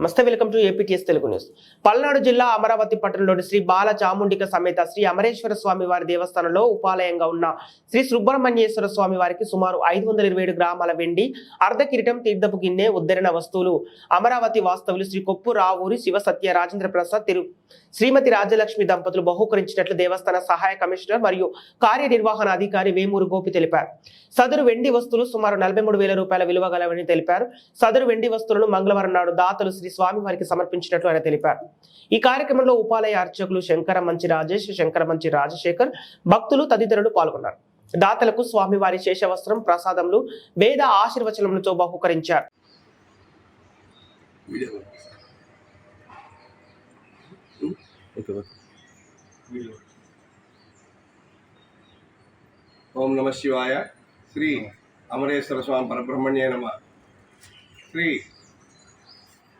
నమస్తే welcome to APTS Telugu news. Palnadu జిల్లా అమరావతి పట్టణంలోని శ్రీ బాల చాముండిక సమేత శ్రీ అమరేశ్వర స్వామి వారి దేవస్థానంలో ఉపాలయంగా ఉన్న శ్రీ సుబ్రహ్మణ్యేశ్వర స్వామి వారికి సుమారు ఐదు వందల ఇరవై గ్రామాల వెండి అర్ధ కిరీటం తీర్థపు గిన్నె ఉద్ధరణ వస్తువులు అమరావతి వాస్తవులు శ్రీ కొప్పు రావూరి శివ సత్య రాజేంద్ర ప్రసాద్ తిరు శ్రీమతి రాజలక్ష్మి దంపతులు బహూకరించినట్లు దేవస్థాన సహాయ కమిషనర్ మరియు కార్యనిర్వహణ అధికారి వేమూరు గోపి తెలిపారు. సదరు వెండి వస్తువులు సుమారు నలభై మూడు వేల రూపాయల విలువ గలవని తెలిపారు. సదరు వెండి వస్తువులను మంగళవారం నాడు దాతలు శ్రీ స్వామి వారికి సమర్పించినట్లు ఆయన తెలిపారు. ఈ కార్యక్రమంలో ఉపాలయ అర్చకులు శంకర మంచి రాజేష్ శంకర మంచి రాజశేఖర్ భక్తులు తదితరులు పాల్గొన్నారు. దాతలకు స్వామివారి శేషవస్త్రం ప్రసాదములు వేద ఆశీర్వచనములతో బహుకరించారు. ఓం నమ శివాయ. శ్రీ అమరేశ్వర స్వామి పరబ్రహ్మణ్య నమ. శ్రీ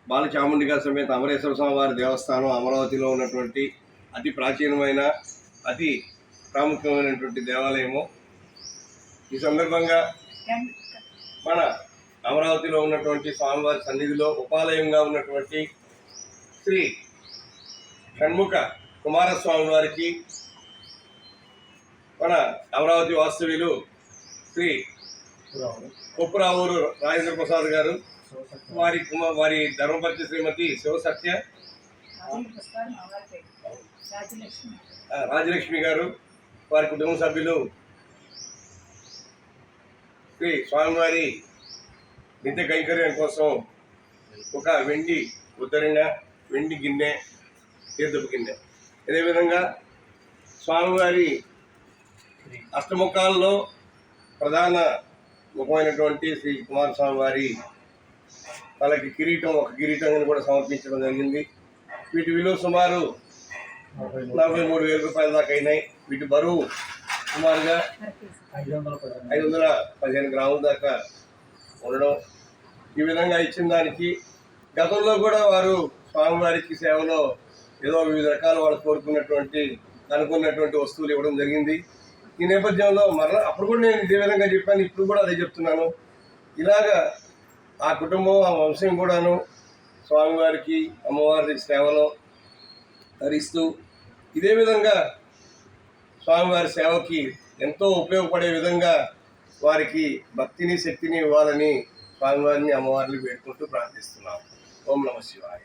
బాలచాముండిగా సమేత అమరేశ్వర స్వామి వారి దేవస్థానం అమరావతిలో ఉన్నటువంటి అతి ప్రాచీనమైన అతి ప్రాముఖ్యమైనటువంటి దేవాలయము. ఈ సందర్భంగా మన అమరావతిలో ఉన్నటువంటి స్వామివారి సన్నిధిలో ఉపాలయంగా ఉన్నటువంటి శ్రీ షణ్ముఖ కుమారస్వామి వారికి మన అమరావతి వాస్తవ్యులు శ్రీ కొప్పురావూరు రాజేంద్ర ప్రసాద్ గారు వారి కుమార్ వారి ధర్మపతి శ్రీమతి శివసత్య. రాజలక్ష్మి గారు వారి కుటుంబ సభ్యులు శ్రీ స్వామివారి నిత్య కైంకర్యం కోసం ఒక వెండి ఉద్దరణ వెండి గిన్నె తీర్థపు గిన్నె. అదేవిధంగా స్వామివారి అష్టముఖాల్లో ప్రధాన ముఖమైనటువంటి శ్రీ కుమారస్వామి వారి వాళ్ళకి కిరీటం ఒక కిరీటం కూడా సమర్పించడం జరిగింది. వీటి విలువ సుమారు నలభై మూడు వేల రూపాయల దాకా అయినాయి. వీటి బరువు సుమారుగా ఐదు వందల పదిహేను గ్రాముల దాకా ఉండడం. ఈ విధంగా ఇచ్చిన దానికి గతంలో కూడా వారు స్వామివారికి సేవలో ఏదో వివిధ రకాల వాళ్ళు కోరుకున్నటువంటి అనుకున్నటువంటి వస్తువులు ఇవ్వడం జరిగింది. ఈ నేపథ్యంలో మరలా అప్పుడు కూడా నేను ఇదే విధంగా చెప్పాను ఇప్పుడు కూడా అదే చెప్తున్నాను. ఇలాగా ఆ కుటుంబం ఆ వంశం కూడాను స్వామివారికి అమ్మవారి సేవలో ధరిస్తూ ఇదే విధంగా స్వామివారి సేవకి ఎంతో ఉపయోగపడే విధంగా వారికి భక్తిని శక్తిని ఇవ్వాలని స్వామివారిని అమ్మవారిని వేడుకుంటూ ప్రార్థిస్తున్నాం. ఓం నమ శివాయ.